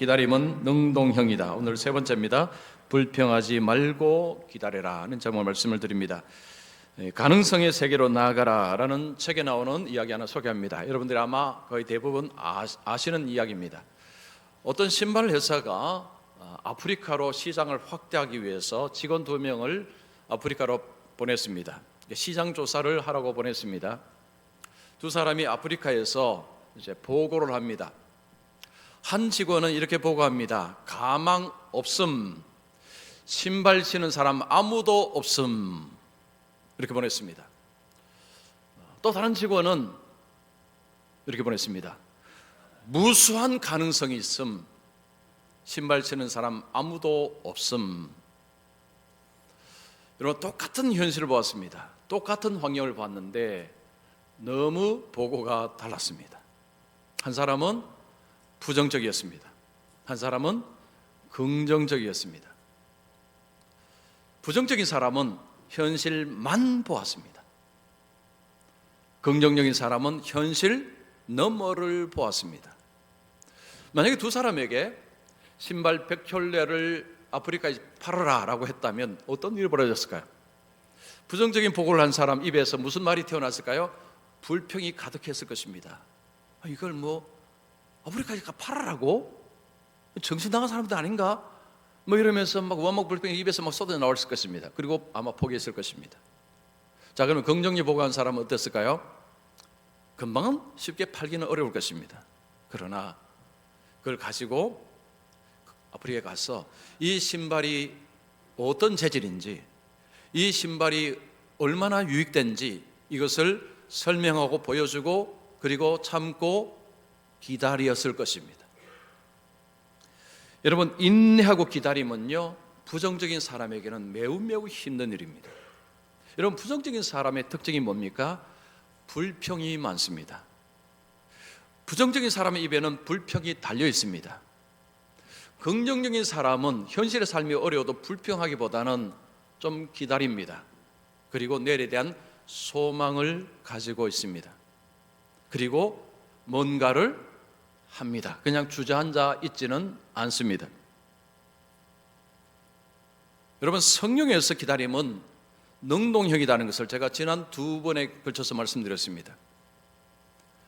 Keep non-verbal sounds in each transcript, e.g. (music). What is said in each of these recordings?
기다림은 능동형이다. 오늘 세 번째입니다. 불평하지 말고 기다려라 하는 제목 말씀을 드립니다. 예, 가능성의 세계로 나아가라라는 책에 나오는 이야기 하나 소개합니다. 여러분들이 아마 거의 대부분 아, 아시는 이야기입니다. 어떤 신발 회사가 아, 아프리카로 시장을 확대하기 위해서 직원 두 명을 아프리카로 보냈습니다. 시장 조사를 하라고 보냈습니다. 두 사람이 아프리카에서 이제 보고를 합니다. 한 직원은 이렇게 보고합니다. 가망 없음. 신발 신은 사람 아무도 없음. 이렇게 보냈습니다. 또 다른 직원은 이렇게 보냈습니다. 무수한 가능성이 있음. 신발 신는 사람 아무도 없음. 여러분 똑같은 현실을 보았습니다. 똑같은 환경을 봤는데 너무 보고가 달랐습니다. 한 사람은 부정적이었습니다. 한 사람은 긍정적이었습니다. 부정적인 사람은 현실만 보았습니다. 긍정적인 사람은 현실 너머를 보았습니다. 만약에 두 사람에게 신발 100켤레를 아프리카에 팔아라 라고 했다면 어떤 일이 벌어졌을까요? 부정적인 보고를 한 사람 입에서 무슨 말이 튀어났을까요? 불평이 가득했을 것입니다. 아, 이걸 뭐 아프리카에 팔아라고? 정신 나간 사람들 아닌가? 뭐 이러면서 막 원목 불평이 입에서 막 쏟아 나올 것입니다. 그리고 아마 포기했을 것입니다. 자, 그러면 긍정리 보고한 사람은 어땠을까요? 금방은 쉽게 팔기는 어려울 것입니다. 그러나 그걸 가지고 아프리카에 가서 이 신발이 어떤 재질인지 이 신발이 얼마나 유익된지 이것을 설명하고 보여주고 그리고 참고 기다렸을 것입니다. 여러분 인내하고 기다림은요 부정적인 사람에게는 매우 매우 힘든 일입니다. 여러분 부정적인 사람의 특징이 뭡니까? 불평이 많습니다. 부정적인 사람의 입에는 불평이 달려 있습니다. 긍정적인 사람은 현실의 삶이 어려워도 불평하기보다는 좀 기다립니다. 그리고 내일에 대한 소망을 가지고 있습니다. 그리고 뭔가를 합니다. 그냥 주저앉아 있지는 않습니다. 여러분 성령에서 기다림은 능동형이라는 것을 제가 지난 두 번에 걸쳐서 말씀드렸습니다.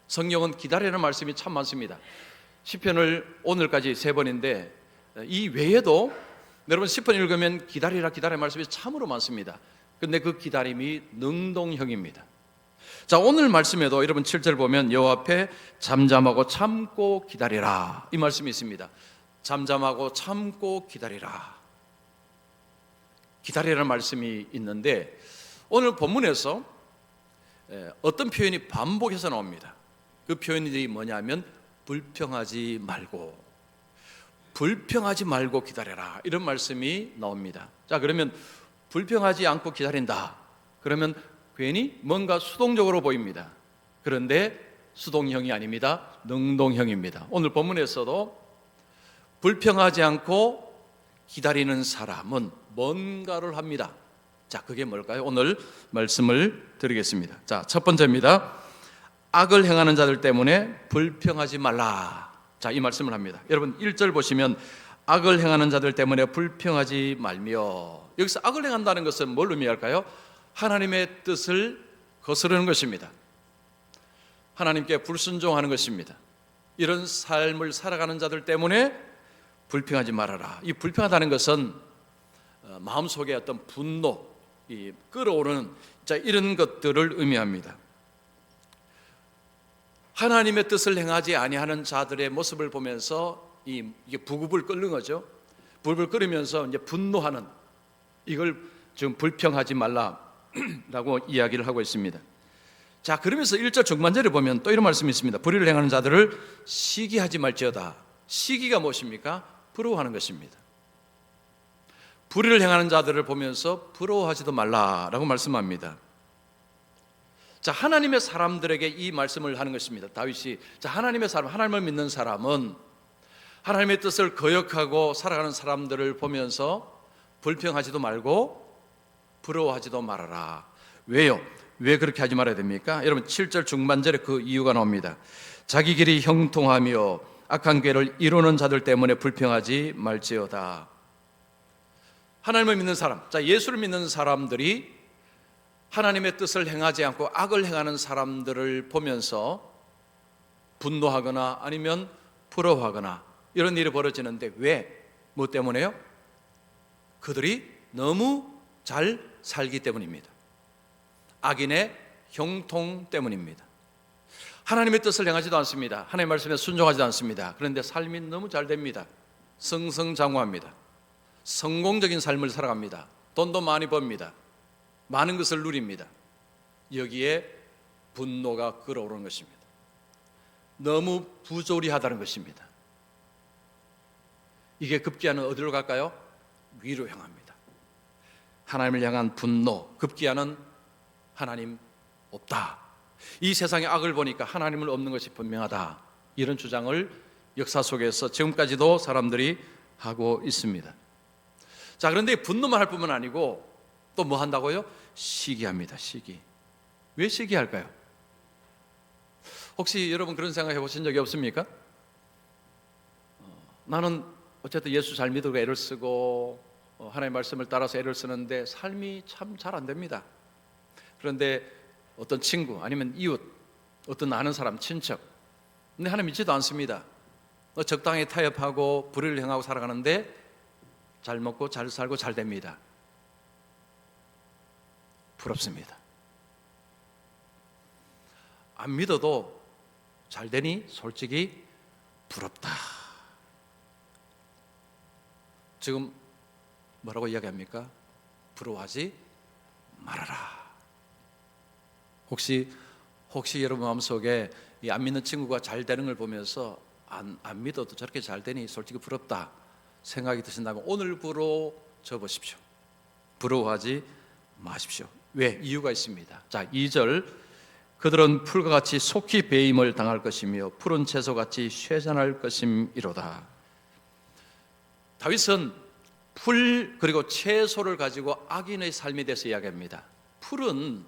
성령은 기다리는 말씀이 참 많습니다. 시편을 오늘까지 세 번인데 이 외에도 여러분 시편 읽으면 기다리라 기다리라 말씀이 참으로 많습니다. 근데 그 기다림이 능동형입니다. 자, 오늘 말씀에도 여러분 7절 보면 여호와 앞에 잠잠하고 참고 기다리라. 이 말씀이 있습니다. 잠잠하고 참고 기다리라. 기다리라는 말씀이 있는데 오늘 본문에서 어떤 표현이 반복해서 나옵니다. 그 표현이 뭐냐면 불평하지 말고 불평하지 말고 기다려라 이런 말씀이 나옵니다. 자 그러면 불평하지 않고 기다린다. 그러면 괜히 뭔가 수동적으로 보입니다. 그런데 수동형이 아닙니다. 능동형입니다. 오늘 본문에서도 불평하지 않고 기다리는 사람은 뭔가를 합니다. 자, 그게 뭘까요? 오늘 말씀을 드리겠습니다. 자, 첫 번째입니다. 악을 행하는 자들 때문에 불평하지 말라. 자, 이 말씀을 합니다. 여러분 1절 보시면 악을 행하는 자들 때문에 불평하지 말며 여기서 악을 행한다는 것은 뭘 의미할까요? 하나님의 뜻을 거스르는 것입니다. 하나님께 불순종하는 것입니다. 이런 삶을 살아가는 자들 때문에 불평하지 말아라. 이 불평하다는 것은 어, 마음속에 어떤 분노, 이 끌어오르는 자 이런 것들을 의미합니다. 하나님의 뜻을 행하지 아니하는 자들의 모습을 보면서 이 이게 부급을 끓는 거죠. 불을 끓이면서 이제 분노하는 이걸 지금 불평하지 말라 라고 이야기를 하고 있습니다. 자, 그러면서 1절 중반절에 보면 또 이런 말씀이 있습니다. 불의를 행하는 자들을 시기하지 말지어다. 시기가 무엇입니까? 부러워하는 것입니다. 불의를 행하는 자들을 보면서 부러워하지도 말라라고 말씀합니다. 자, 하나님의 사람들에게 이 말씀을 하는 것입니다. 다윗이 자, 하나님의 사람, 하나님을 믿는 사람은 하나님의 뜻을 거역하고 살아가는 사람들을 보면서 불평하지도 말고 부러워하지도 말아라. 왜요? 왜 그렇게 하지 말아야 됩니까? 여러분 7절 중반절에 그 이유가 나옵니다. 자기 길이 형통하며 악한 괴를 이루는 자들 때문에 불평하지 말지어다. 하나님을 믿는 사람, 자 예수를 믿는 사람들이 하나님의 뜻을 행하지 않고 악을 행하는 사람들을 보면서 분노하거나 아니면 부러워하거나 이런 일이 벌어지는데 왜? 뭐 때문에요? 그들이 너무 잘 살기 때문입니다. 악인의 형통 때문입니다. 하나님의 뜻을 행하지도 않습니다. 하나님의 말씀에 순종하지도 않습니다. 그런데 삶이 너무 잘 됩니다. 승승장구합니다. 성공적인 삶을 살아갑니다. 돈도 많이 법니다. 많은 것을 누립니다. 여기에 분노가 끌어오르는 것입니다. 너무 부조리하다는 것입니다. 이게 급기야는 어디로 갈까요? 위로 향합니다. 하나님을 향한 분노, 급기야는 하나님 없다. 이 세상의 악을 보니까 하나님을 없는 것이 분명하다. 이런 주장을 역사 속에서 지금까지도 사람들이 하고 있습니다. 자, 그런데 분노만 할 뿐만 아니고 또 뭐 한다고요? 시기합니다. 시기. 왜 시기할까요? 혹시 여러분 그런 생각 해보신 적이 없습니까? 어, 나는 어쨌든 예수 잘 믿고 애를 쓰고 어, 하나님의 말씀을 따라서 애를 쓰는데 삶이 참 잘 안 됩니다. 그런데 어떤 친구 아니면 이웃, 어떤 아는 사람, 친척, 근데 하나님 믿지도 않습니다. 어, 적당히 타협하고 불의를 행하고 살아가는데 잘 먹고 잘 살고 잘 됩니다. 부럽습니다. 안 믿어도 잘 되니 솔직히 부럽다. 지금 뭐라고 이야기합니까? 부러워하지 말아라. 혹시 혹시 여러분 마음속에 이 안 믿는 친구가 잘 되는 걸 보면서 안, 안 믿어도 저렇게 잘 되니 솔직히 부럽다 생각이 드신다면 오늘부로 접으십시오. 부러워하지 마십시오. 왜? 이유가 있습니다. 자, 2절 그들은 풀과 같이 속히 배임을 당할 것이며 푸른 채소 같이 쇠잔할 것임이로다. 다윗은 풀 그리고 채소를 가지고 악인의 삶에 대해서 이야기합니다. 풀은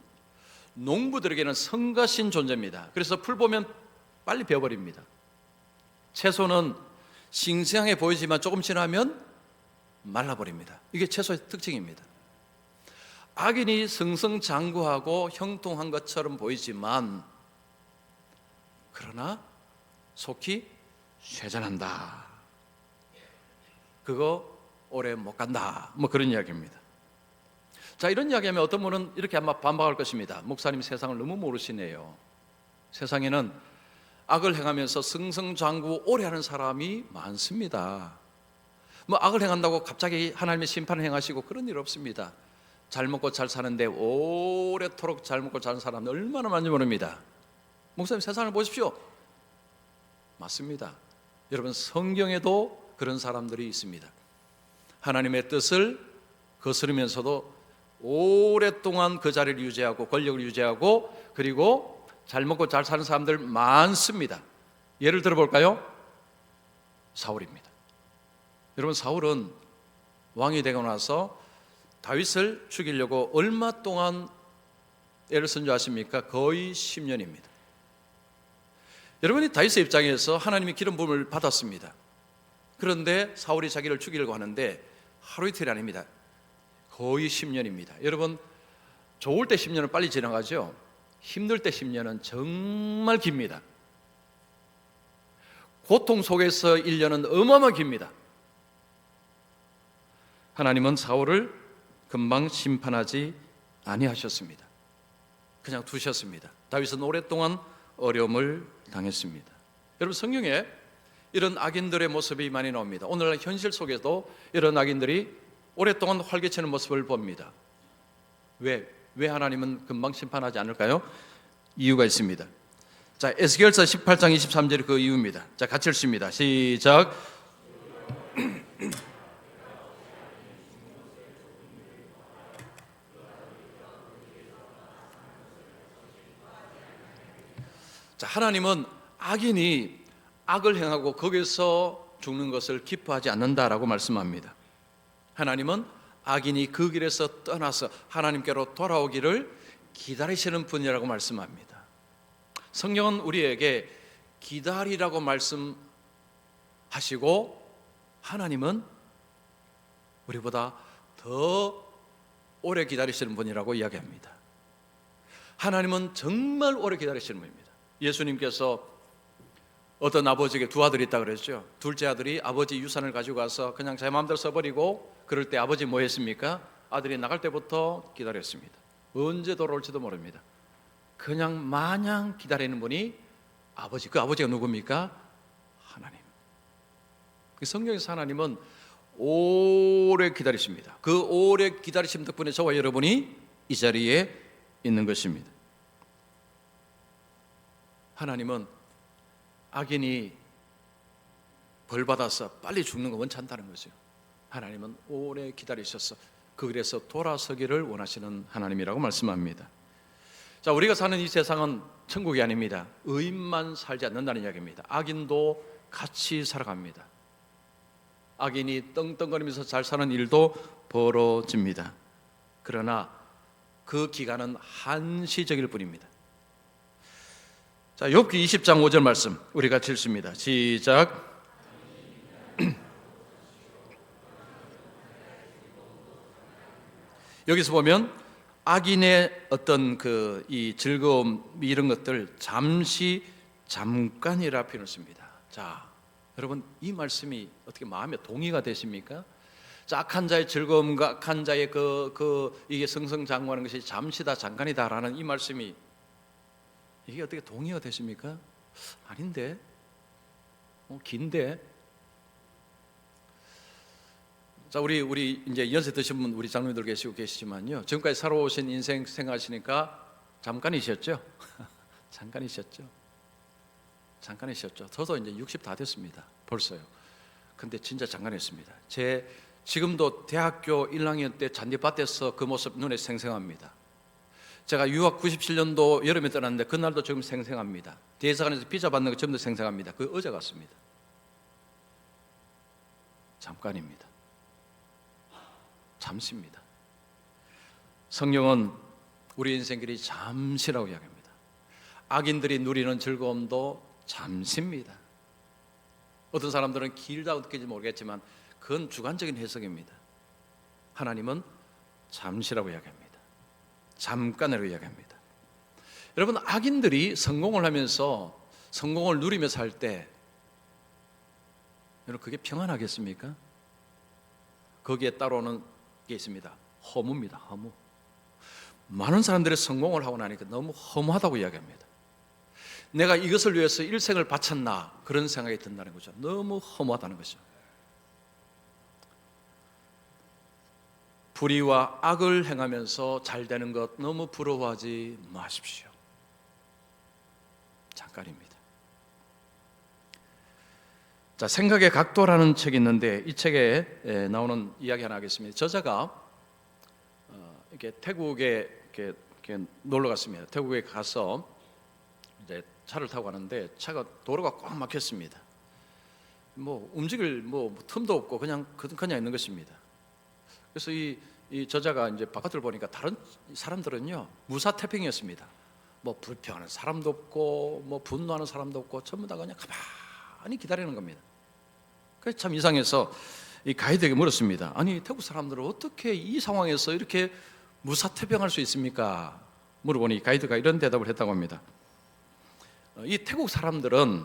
농부들에게는 성가신 존재입니다. 그래서 풀 보면 빨리 베어버립니다. 채소는 싱싱하게 보이지만 조금 지나면 말라버립니다. 이게 채소의 특징입니다. 악인이 승승장구하고 형통한 것처럼 보이지만 그러나 속히 쇠잔한다. 그거 오래 못 간다. 뭐 그런 이야기입니다. 자, 이런 이야기하면 어떤 분은 이렇게 아마 반박할 것입니다. 목사님 세상을 너무 모르시네요. 세상에는 악을 행하면서 승승장구 오래 하는 사람이 많습니다. 뭐 악을 행한다고 갑자기 하나님의 심판을 행하시고 그런 일 없습니다. 잘 먹고 잘 사는데 오래도록 잘 먹고 잘 사는 사람 얼마나 많은지 모릅니다. 목사님 세상을 보십시오. 맞습니다. 여러분 성경에도 그런 사람들이 있습니다. 하나님의 뜻을 거스르면서도 오랫동안 그 자리를 유지하고 권력을 유지하고 그리고 잘 먹고 잘 사는 사람들 많습니다. 예를 들어 볼까요? 사울입니다. 여러분 사울은 왕이 되고 나서 다윗을 죽이려고 얼마 동안 애를 쓴 줄 아십니까? 거의 10년입니다. 여러분이 다윗의 입장에서 하나님이 기름 부음을 받았습니다. 그런데 사울이 자기를 죽이려고 하는데 하루 이틀이 아닙니다. 거의 10년입니다. 여러분 좋을 때 10년은 빨리 지나가죠. 힘들 때 10년은 정말 깁니다. 고통 속에서 1년은 어마어마 깁니다. 하나님은 사울을 금방 심판하지 아니하셨습니다. 그냥 두셨습니다. 다윗은 오랫동안 어려움을 당했습니다. 여러분 성경에 이런 악인들의 모습이 많이 나옵니다. 오늘날 현실 속에도 이런 악인들이 오랫동안 활개치는 모습을 봅니다. 왜? 왜 하나님은 금방 심판하지 않을까요? 이유가 있습니다. 자, 에스겔서 18장 23절이 그 이유입니다. 자, 같이 읽습니다. 시작. (clears throat) 자, 하나님은 악인이 악을 행하고 거기서 죽는 것을 기뻐하지 않는다라고 말씀합니다. 하나님은 악인이 그 길에서 떠나서 하나님께로 돌아오기를 기다리시는 분이라고 말씀합니다. 성경은 우리에게 기다리라고 말씀하고 하시고 하나님은 우리보다 더 오래 기다리시는 분이라고 이야기합니다. 하나님은 정말 오래 기다리시는 분입니다. 예수님께서 어떤 아버지에게 두 아들이 있다 그랬죠. 둘째 아들이 아버지 유산을 가지고 가서 그냥 제 마음대로 써버리고 그럴 때 아버지 뭐 했습니까? 아들이 나갈 때부터 기다렸습니다. 언제 돌아올지도 모릅니다. 그냥 마냥 기다리는 분이 아버지. 그 아버지가 누굽니까? 하나님. 그 성경에서 하나님은 오래 기다리십니다. 그 오래 기다리심 덕분에 저와 여러분이 이 자리에 있는 것입니다. 하나님은 악인이 벌 받아서 빨리 죽는 거 원치 않다는 거죠. 하나님은 오래 기다리셔서 그 길에서 돌아서기를 원하시는 하나님이라고 말씀합니다. 자, 우리가 사는 이 세상은 천국이 아닙니다. 의인만 살지 않는다는 이야기입니다. 악인도 같이 살아갑니다. 악인이 떵떵거리면서 잘 사는 일도 벌어집니다. 그러나 그 기간은 한시적일 뿐입니다. 자, 욥기 20장 5절 말씀 우리 같이 읽습니다. 시작. (clears throat) 여기서 보면 악인의 어떤 그 이 즐거움 이런 것들 잠시 잠깐이라 표현을 씁니다. 자, 여러분 이 말씀이 어떻게 마음에 동의가 되십니까? 자, 악한 자의 즐거움과 악한 자의 그, 그 이게 승승장구하는 것이 잠시다 잠깐이다라는 이 말씀이 이게 어떻게 동의가 되십니까? 아닌데, 어, 긴데. 자, 우리 우리 이제 연세 드신 분 우리 장로님들 계시고 계시지만요. 지금까지 살아오신 인생 생각하시니까 잠깐이셨죠? (laughs) 잠깐이셨죠? 잠깐이셨죠. 저도 이제 60 다 됐습니다. 벌써요. 근데 진짜 잠깐이었습니다. 제 지금도 대학교 1학년 때 잔디밭에서 그 모습 눈에 생생합니다. 제가 유학 97년도 여름에 떠났는데 그날도 지금 생생합니다. 대사관에서 피자 받는 거 지금도 생생합니다. 그 어제 같습니다. 잠깐입니다. 잠시입니다. 성령은 우리 인생길이 잠시라고 이야기합니다. 악인들이 누리는 즐거움도 잠시입니다. 어떤 사람들은 길다고 느끼지 모르겠지만 그건 주관적인 해석입니다. 하나님은 잠시라고 이야기합니다. 잠깐이라고 이야기합니다. 여러분 악인들이 성공을 하면서 성공을 누리며 살 때 여러분 그게 평안하겠습니까? 거기에 따라오는 게 있습니다. 허무입니다. 허무. 많은 사람들이 성공을 하고 나니까 너무 허무하다고 이야기합니다. 내가 이것을 위해서 일생을 바쳤나 그런 생각이 든다는 거죠. 너무 허무하다는 거죠. 불의와 악을 행하면서 잘 되는 것 너무 부러워하지 마십시오. 잠깐입니다. 자, 생각의 각도라는 책이 있는데 이 책에 나오는 이야기 하나 하겠습니다. 저자가 어, 이렇게 태국에 이렇게, 이렇게 놀러 갔습니다. 태국에 가서 이제 차를 타고 가는데 차가 도로가 꽉 막혔습니다. 뭐 움직일 뭐 틈도 없고 그냥 그냥 있는 것입니다. 그래서 이, 이 저자가 이제 바깥을 보니까 다른 사람들은요 무사태평이었습니다. 뭐 불평하는 사람도 없고 뭐 분노하는 사람도 없고 전부 다 그냥 가만히 기다리는 겁니다. 그래서 참 이상해서 이 가이드에게 물었습니다. 아니 태국 사람들은 어떻게 이 상황에서 이렇게 무사태평할 수 있습니까? 물어보니 가이드가 이런 대답을 했다고 합니다. 어, 이 태국 사람들은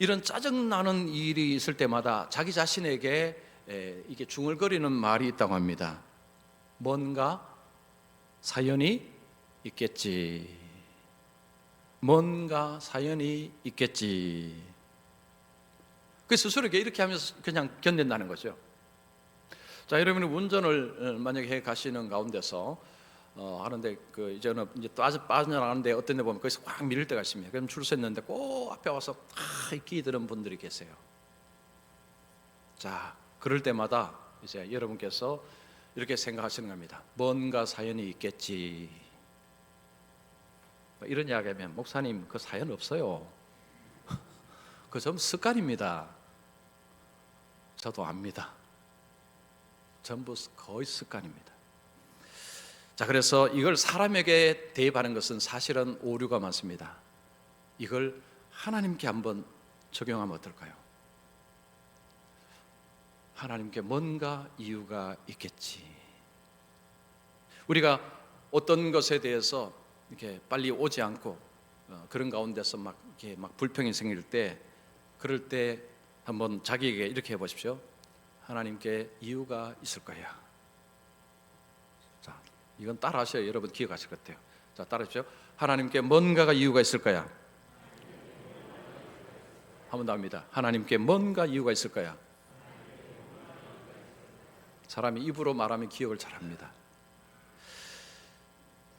이런 짜증 나는 일이 있을 때마다 자기 자신에게 이게 중얼거리는 말이 있다고 합니다. 뭔가 사연이 있겠지. 뭔가 사연이 있겠지. 그 스스로에게 이렇게 하면서 그냥 견딘다는 거죠. 자, 여러분이 운전을 만약에 해 가시는 가운데서 어, 하는데 그 이제는 이제 빠져 빠져나가는데 어떤 데 보면 거기서 확 밀릴 때가 있습니다. 그럼 줄 섰는데 꼭 앞에 와서 아, 끼드는 분들이 계세요. 자, 그럴 때마다 이제 여러분께서 이렇게 생각하시는 겁니다. 뭔가 사연이 있겠지. 뭐 이런 이야기하면 목사님 그 사연 없어요. (laughs) 그 좀 습관입니다. 저도 압니다. 전부 거의 습관입니다. 자, 그래서 이걸 사람에게 대입하는 것은 사실은 오류가 많습니다. 이걸 하나님께 한번 적용하면 어떨까요? 하나님께 뭔가 이유가 있겠지. 우리가 어떤 것에 대해서 이렇게 빨리 오지 않고 어, 그런 가운데서 막 이렇게 막 불평이 생길 때 그럴 때 한번 자기에게 이렇게 해 보십시오. 하나님께 이유가 있을 거야. 자, 이건 따라하셔야 여러분 기억하실 것 같아요. 자, 따라하십시오. 하나님께 뭔가가 이유가 있을 거야. 한번 더 합니다. 하나님께 뭔가 이유가 있을 거야. 사람이 입으로 말하면 기억을 잘합니다.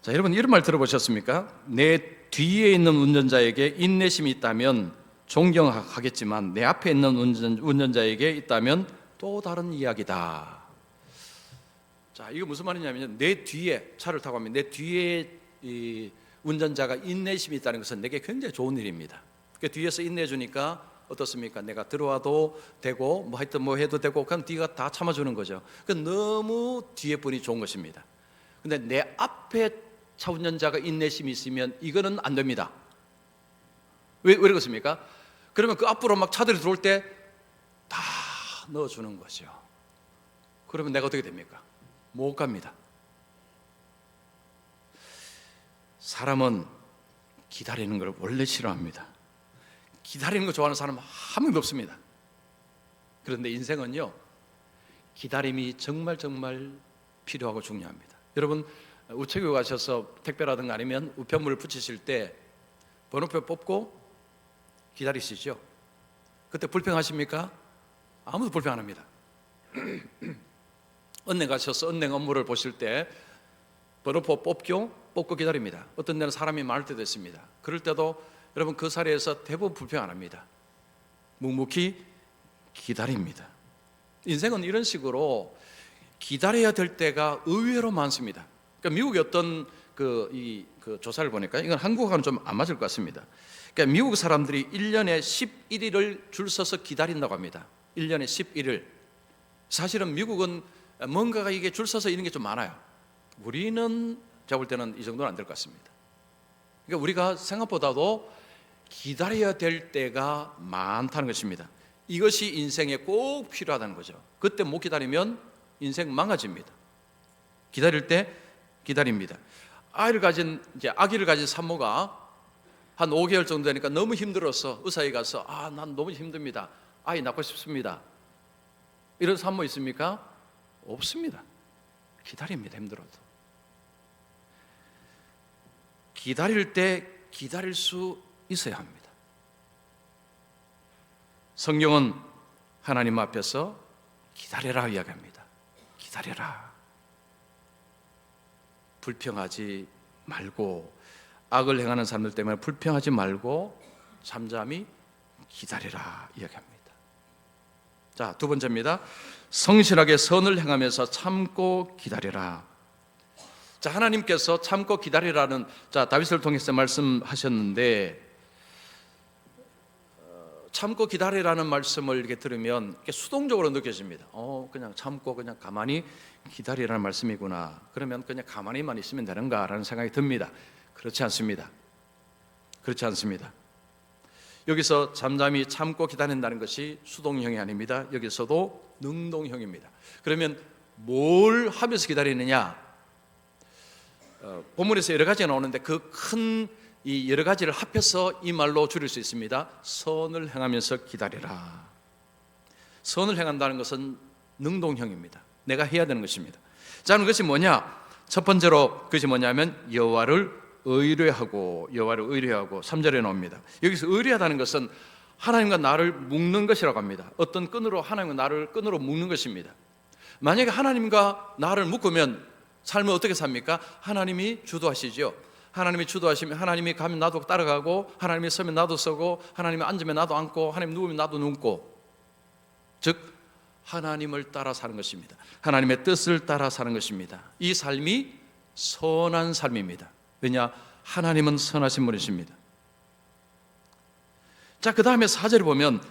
자, 여러분 이런 말 들어보셨습니까? 내 뒤에 있는 운전자에게 인내심이 있다면 존경하겠지만 내 앞에 있는 운전, 운전자에게 있다면 또 다른 이야기다. 자, 이거 무슨 말이냐면 내 뒤에 차를 타고 가면 내 뒤에 이 운전자가 인내심이 있다는 것은 내게 굉장히 좋은 일입니다. 그 뒤에서 인내해 주니까 어떻습니까? 내가 들어와도 되고 뭐 하여튼 뭐 해도 되고 그냥 뒤가 다 참아주는 거죠. 그 너무 뒤에 분이 좋은 것입니다. 근데 내 앞에 차 운전자가 인내심이 있으면 이거는 안 됩니다. 왜, 왜 그렇습니까? 그러면 그 앞으로 막 차들이 들어올 때 다 넣어주는 거죠. 그러면 내가 어떻게 됩니까? 못 갑니다. 사람은 기다리는 걸 원래 싫어합니다. 기다리는 거 좋아하는 사람 한 명도 없습니다. 그런데 인생은요, 기다림이 정말 정말 필요하고 중요합니다. 여러분, 우체국 가셔서 택배라든가 아니면 우편물을 붙이실 때 번호표 뽑고 기다리시죠? 그때 불평하십니까? 아무도 불평 안 합니다. (clears throat) 은행 가셔서 은행 업무를 보실 때 번호표 뽑고 뽑고 기다립니다. 어떤 데는 사람이 많을 때도 있습니다. 그럴 때도 여러분 그 자리에서 대부분 불평 안 합니다. 묵묵히 기다립니다. 인생은 이런 식으로 기다려야 될 때가 의외로 많습니다. 그러니까 미국의 어떤 그, 이, 그 조사를 보니까 이건 한국하고는 좀 안 맞을 것 같습니다. 그러니까 미국 사람들이 1년에 11일을 줄 서서 기다린다고 합니다. 1년에 11일. 사실은 미국은 뭔가가 이게 줄 서서 이런 게 좀 많아요. 우리는 볼 때는 이 정도는 안 될 것 같습니다. 그러니까 우리가 생각보다도 기다려야 될 때가 많다는 것입니다. 이것이 인생에 꼭 필요하다는 거죠. 그때 못 기다리면 인생 망가집니다. 기다릴 때 기다립니다. 아이를 가진 이제 아기를 가진 산모가 한 5개월 정도 되니까 너무 힘들어서 의사에 가서 아, 난 너무 힘듭니다. 아이 낳고 싶습니다. 이런 산모 있습니까? 없습니다. 기다립니다. 힘들어도. 기다릴 때 기다릴 수 있어야 합니다. 성경은 하나님 앞에서 기다려라 이야기합니다. 기다려라. 불평하지 말고 악을 행하는 사람들 때문에 불평하지 말고 잠잠히 기다리라 이야기합니다. 자, 두 번째입니다. 성실하게 선을 행하면서 참고 기다리라. 자, 하나님께서 참고 기다리라는 자, 다윗을 통해서 말씀하셨는데 어, 참고 기다리라는 말씀을 이렇게 들으면 이렇게 수동적으로 느껴집니다. 어, 그냥 참고 그냥 가만히 기다리라는 말씀이구나. 그러면 그냥 가만히만 있으면 되는가라는 생각이 듭니다. 그렇지 않습니다. 그렇지 않습니다. 여기서 잠잠히 참고 기다린다는 것이 수동형이 아닙니다. 여기서도 능동형입니다. 그러면 뭘 하면서 기다리느냐? 어, 본문에서 여러 가지가 나오는데 그큰 이 여러 가지를 합해서 이 말로 줄일 수 있습니다. 선을 행하면서 기다리라. 선을 행한다는 것은 능동형입니다. 내가 해야 되는 것입니다. 자, 그것이 뭐냐? 첫 번째로 그것이 뭐냐면 여호와를 의뢰하고 여호와를 의뢰하고 3절에 나옵니다. 여기서 의뢰하다는 것은 하나님과 나를 묶는 것이라고 합니다. 어떤 끈으로 하나님과 나를 끈으로 묶는 것입니다. 만약에 하나님과 나를 묶으면 삶을 어떻게 삽니까? 하나님이 주도하시죠. 하나님이 주도하시면 하나님이 가면 나도 따라가고 하나님이 서면 나도 서고 하나님이 앉으면 나도 앉고 하나님 누우면 나도 눕고 즉 하나님을 따라 사는 것입니다. 하나님의 뜻을 따라 사는 것입니다. 이 삶이 선한 삶입니다. 왜냐? 하나님은 선하신 분이십니다. 자, 그 다음에 사절에 보면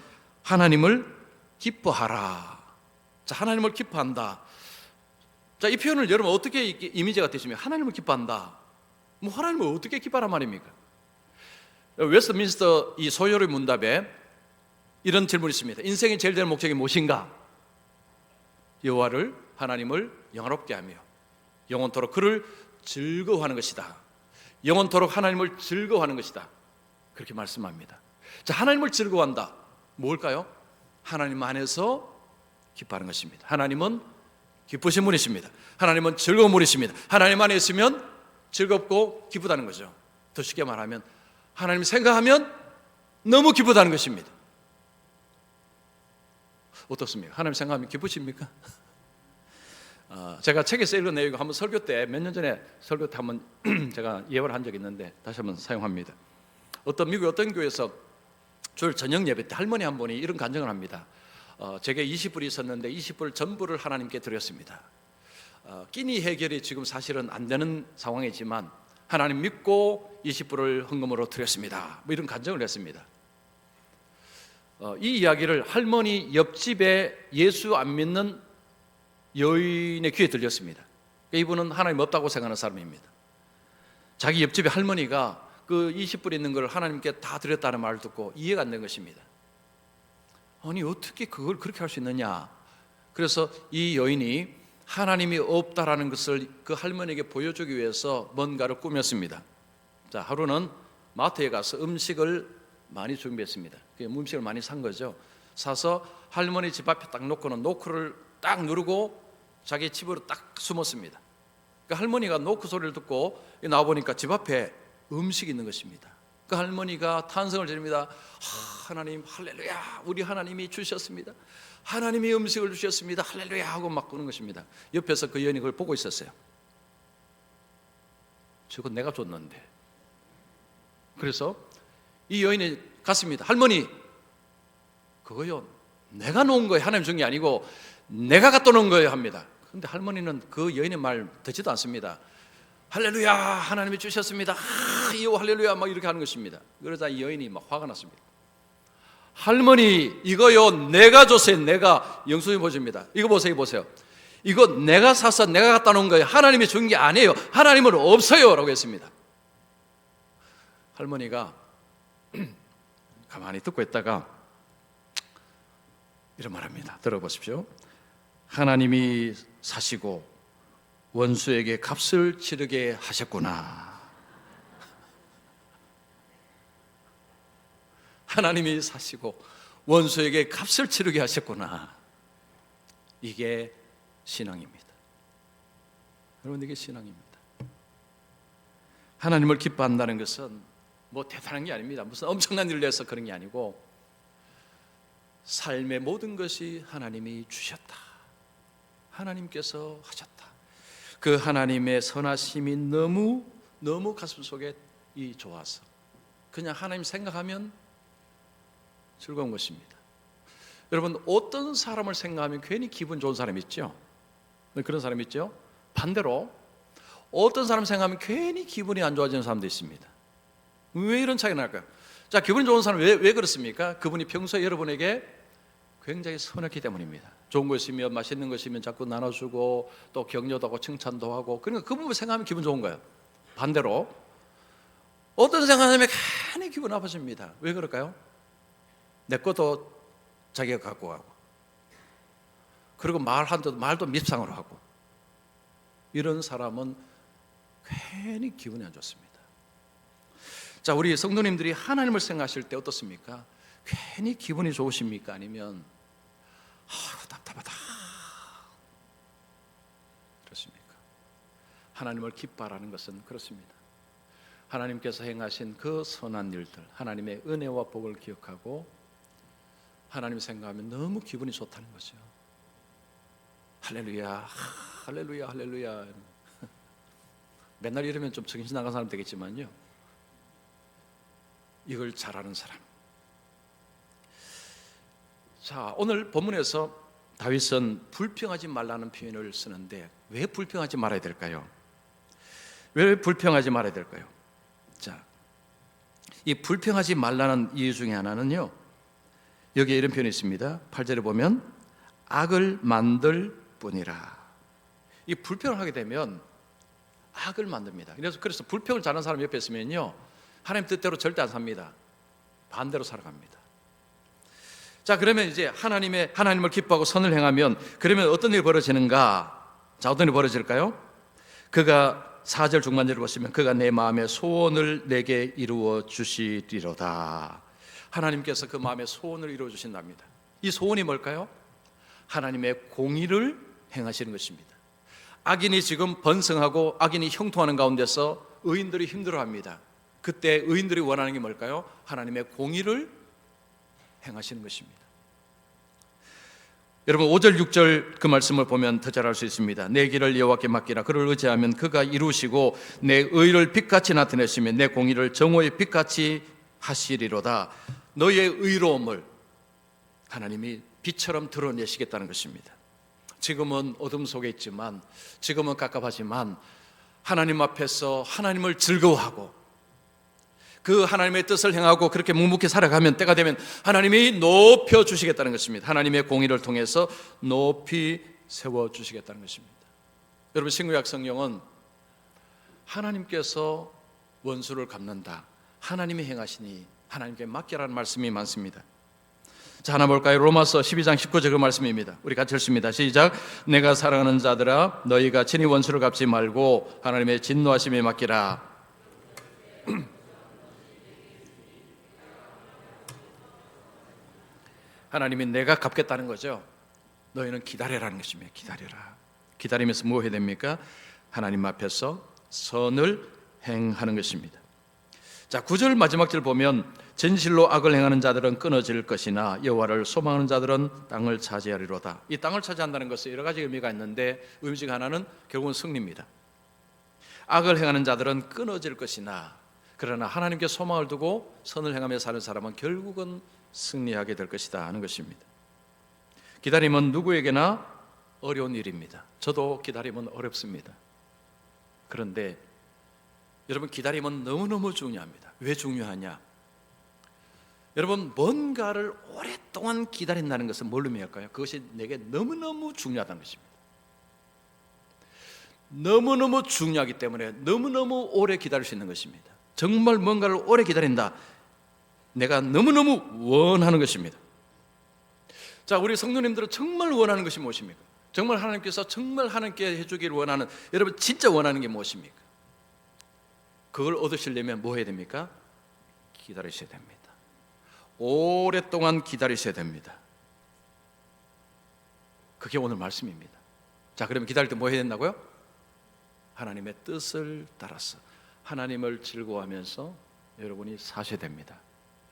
하나님을 기뻐하라. 자, 하나님을 기뻐한다. 자, 이 표현을 여러분 어떻게 이미지가 되시면 하나님을 기뻐한다. 뭐 하나님을 어떻게 기뻐하란 말입니까? 웨스트민스터 이 소요의 문답에 이런 질문이 있습니다. 인생의 제일 될 목적이 무엇인가? 여호와를 하나님을 영화롭게 하며 영원토록 그를 즐거워하는 것이다. 영원토록 하나님을 즐거워하는 것이다. 그렇게 말씀합니다. 자, 하나님을 즐거워한다. 뭘까요? 하나님 안에서 기뻐하는 것입니다. 하나님은 기쁘신 분이십니다. 하나님은 즐거운 분이십니다. 하나님 안에 있으면 즐겁고 기쁘다는 거죠. 더 쉽게 말하면 하나님 생각하면 너무 기쁘다는 것입니다. 어떻습니까? 하나님 생각하면 기쁘십니까? (laughs) 어, 제가 책에서 읽은 내용 한번 설교 때 몇 년 전에 설교 때 한번 (clears throat) 제가 예언을 한 적이 있는데 다시 한번 사용합니다. 어떤 미국 어떤 교회에서 주일 저녁 예배 때 할머니 한 분이 이런 간증을 합니다. 어, 제게 20불이 있었는데 20불 전부를 하나님께 드렸습니다. 어, 끼니 해결이 지금 사실은 안 되는 상황이지만 하나님 믿고 20불을 헌금으로 드렸습니다. 뭐 이런 간증을 했습니다. 어, 이 이야기를 할머니 옆집에 예수 안 믿는 여인의 귀에 들렸습니다. 이분은 하나님 없다고 생각하는 사람입니다. 자기 옆집에 할머니가 그 20불 있는 걸 하나님께 다 드렸다는 말을 듣고 이해가 안 된 것입니다. 아니 어떻게 그걸 그렇게 할 수 있느냐? 그래서 이 여인이 하나님이 없다라는 것을 그 할머니에게 보여주기 위해서 뭔가를 꾸몄습니다. 자 하루는 마트에 가서 음식을 많이 준비했습니다. 그 음식을 많이 산 거죠. 사서 할머니 집 앞에 딱 놓고는 노크를 딱 누르고 자기 집으로 딱 숨었습니다. 그 할머니가 노크 소리를 듣고 나와 보니까 집 앞에 음식이 있는 것입니다. 그 할머니가 탄성을 지릅니다. 아, 하나님 할렐루야 우리 하나님이 주셨습니다. 하나님이 음식을 주셨습니다. 할렐루야 하고 막 그런 것입니다. 옆에서 그 여인이 그걸 보고 있었어요. 저건 내가 줬는데. 그래서 이 여인이 갔습니다. 할머니 그거요 내가 놓은 거예요. 하나님 준 게 아니고 내가 갖다 놓은 거예요 합니다. 근데 할머니는 그 여인의 말 듣지도 않습니다. 할렐루야 하나님이 주셨습니다. 아, 이오 할렐루야 막 이렇게 하는 것입니다. 그러자 이 여인이 막 화가 났습니다. 할머니 이거요 내가 줬어요. 내가 영수이 보십니다. 이거 보세요, 보세요. 이거 내가 사서 내가 갖다 놓은 거예요. 하나님이 준 게 아니에요. 하나님은 없어요라고 했습니다. 할머니가 (clears throat) 가만히 듣고 있다가 이런 말합니다. 들어보십시오. 하나님이 사시고 원수에게 값을 치르게 하셨구나. 하나님이 사시고 원수에게 값을 치르게 하셨구나. 이게 신앙입니다. 여러분 이게 신앙입니다. 하나님을 기뻐한다는 것은 뭐 대단한 게 아닙니다. 무슨 엄청난 일을 해서 그런 게 아니고 삶의 모든 것이 하나님이 주셨다. 하나님께서 하셨다. 그 하나님의 선하심이 너무 너무 가슴 속에 이 좋아서 그냥 하나님 생각하면 즐거운 것입니다. 여러분 어떤 사람을 생각하면 괜히 기분 좋은 사람 있죠? 그런 사람 있죠? 반대로 어떤 사람 생각하면 괜히 기분이 안 좋아지는 사람도 있습니다. 왜 이런 차이가 날까요? 자, 기분이 좋은 사람 왜, 왜 그렇습니까? 그분이 평소에 여러분에게 굉장히 선했기 때문입니다. 좋은 것이면 맛있는 것이면 자꾸 나눠주고 또 격려도 하고 칭찬도 하고 그러니까 그 부분 생각하면 기분 좋은 거예요. 반대로 어떤 생각하면 괜히 기분 나빠집니다. 왜 그럴까요? 내 것도 자기가 갖고 가고 그리고 말한도 말도 밉상으로 하고 이런 사람은 괜히 기분이 안 좋습니다. 자, 우리 성도님들이 하나님을 생각하실 때 어떻습니까? 괜히 기분이 좋으십니까? 아니면 아, 답답하다. 그렇습니까? 하나님을 기뻐하라는 것은 그렇습니다. 하나님께서 행하신 그 선한 일들, 하나님의 은혜와 복을 기억하고 하나님 생각하면 너무 기분이 좋다는 거죠. 할렐루야, 할렐루야, 할렐루야. (laughs) 맨날 이러면 좀 정신 나간 사람 되겠지만요. 이걸 잘하는 사람. 자, 오늘 본문에서 다윗은 불평하지 말라는 표현을 쓰는데 왜 불평하지 말아야 될까요? 왜 불평하지 말아야 될까요? 자, 이 불평하지 말라는 이유 중에 하나는요. 여기에 이런 표현이 있습니다. 8절에 보면 악을 만들 뿐이라. 이 불평을 하게 되면 악을 만듭니다. 그래서 그래서 불평을 잘하는 사람 옆에 있으면요. 하나님 뜻대로 절대 안 삽니다. 반대로 살아갑니다. 자, 그러면 이제 하나님의 하나님을 기뻐하고 선을 행하면 그러면 어떤 일이 벌어지는가? 자, 어떤 일이 벌어질까요? 그가 4절 중반절을 보시면 그가 내 마음의 소원을 내게 이루어 주시리로다. 하나님께서 그 마음의 소원을 이루어 주신답니다. 이 소원이 뭘까요? 하나님의 공의를 행하시는 것입니다. 악인이 지금 번성하고 악인이 형통하는 가운데서 의인들이 힘들어합니다. 그때 의인들이 원하는 게 뭘까요? 하나님의 공의를 행하시는 것입니다. 여러분 5절 6절 그 말씀을 보면 더 잘 알 수 있습니다. 내 길을 여호와께 맡기라 그를 의지하면 그가 이루시고 내 의를 빛같이 나타내시며 내 공의를 정오의 빛같이 하시리로다. 너의 의로움을 하나님이 빛처럼 드러내시겠다는 것입니다. 지금은 어둠 속에 있지만 지금은 깝깝하지만 하나님 앞에서 하나님을 즐거워하고 그 하나님의 뜻을 행하고 그렇게 묵묵히 살아가면 때가 되면 하나님이 높여 주시겠다는 것입니다. 하나님의 공의를 통해서 높이 세워 주시겠다는 것입니다. 여러분 신구약 성경은 하나님께서 원수를 갚는다. 하나님이 행하시니 하나님께 맡겨라는 말씀이 많습니다. 자 하나 볼까요? 로마서 12장 19절 그 말씀입니다. 우리 같이 읽습니다. 시작. 내가 사랑하는 자들아 너희가 친히 원수를 갚지 말고 하나님의 진노하심에 맡기라. (clears throat) 하나님이 내가 갚겠다는 거죠. 너희는 기다려라는 것입니다. 기다려라. 기다리면서 뭐 해야 됩니까? 하나님 앞에서 선을 행하는 것입니다. 자, 9절 마지막 절 보면 진실로 악을 행하는 자들은 끊어질 것이나 여호와를 소망하는 자들은 땅을 차지하리로다. 이 땅을 차지한다는 것은 여러 가지 의미가 있는데 의미 중 하나는 결국은 승리입니다. 악을 행하는 자들은 끊어질 것이나 그러나 하나님께 소망을 두고 선을 행하며 사는 사람은 결국은 승리하게 될 것이다 하는 것입니다. 기다림은 누구에게나 어려운 일입니다. 저도 기다림은 어렵습니다. 그런데 여러분 기다림은 너무너무 중요합니다. 왜 중요하냐? 여러분 뭔가를 오랫동안 기다린다는 것은 뭘 의미할까요? 그것이 내게 너무너무 중요하다는 것입니다. 너무너무 중요하기 때문에 너무너무 오래 기다릴 수 있는 것입니다. 정말 뭔가를 오래 기다린다. 내가 너무너무 원하는 것입니다. 자, 우리 성도님들은 정말 원하는 것이 무엇입니까? 정말 하나님께서 정말 하나님께 해주기를 원하는 여러분 진짜 원하는 게 무엇입니까? 그걸 얻으시려면 뭐 해야 됩니까? 기다리셔야 됩니다. 오랫동안 기다리셔야 됩니다. 그게 오늘 말씀입니다. 자, 그러면 기다릴 때 뭐 해야 된다고요? 하나님의 뜻을 따라서 하나님을 즐거워하면서 여러분이 사셔야 됩니다.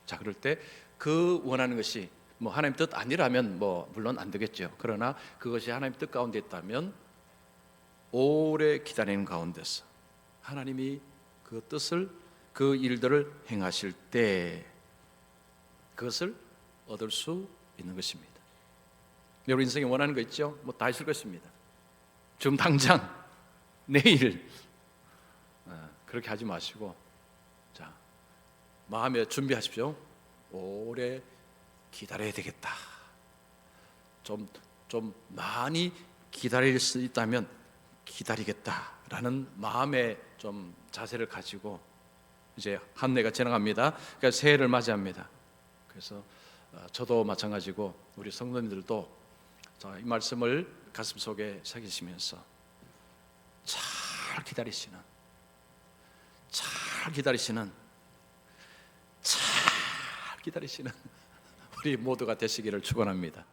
자, 그럴 때 그 원하는 것이 뭐 하나님 뜻 아니라면 뭐 물론 안 되겠죠. 그러나 그것이 하나님 뜻 가운데 있다면 오래 기다리는 가운데서 하나님이 그 뜻을 그 일들을 행하실 때 그것을 얻을 수 있는 것입니다. 여러분 인생에 원하는 거 있죠? 뭐 다 있을 것입니다. 지금 당장 (laughs) 내일 어, 그렇게 하지 마시고 자 마음에 준비하십시오. 오래 기다려야 되겠다. 좀 좀 많이 기다릴 수 있다면 기다리겠다라는 마음의 좀 자세를 가지고 이제 한 해가 지나갑니다. 그러니까 새해를 맞이합니다. 그래서 어, 저도 마찬가지고 우리 성도님들도 자, 이 말씀을 가슴 속에 새기시면서 잘 기다리시는 잘 기다리시는 잘 기다리시는 우리 모두가 되시기를 축원합니다.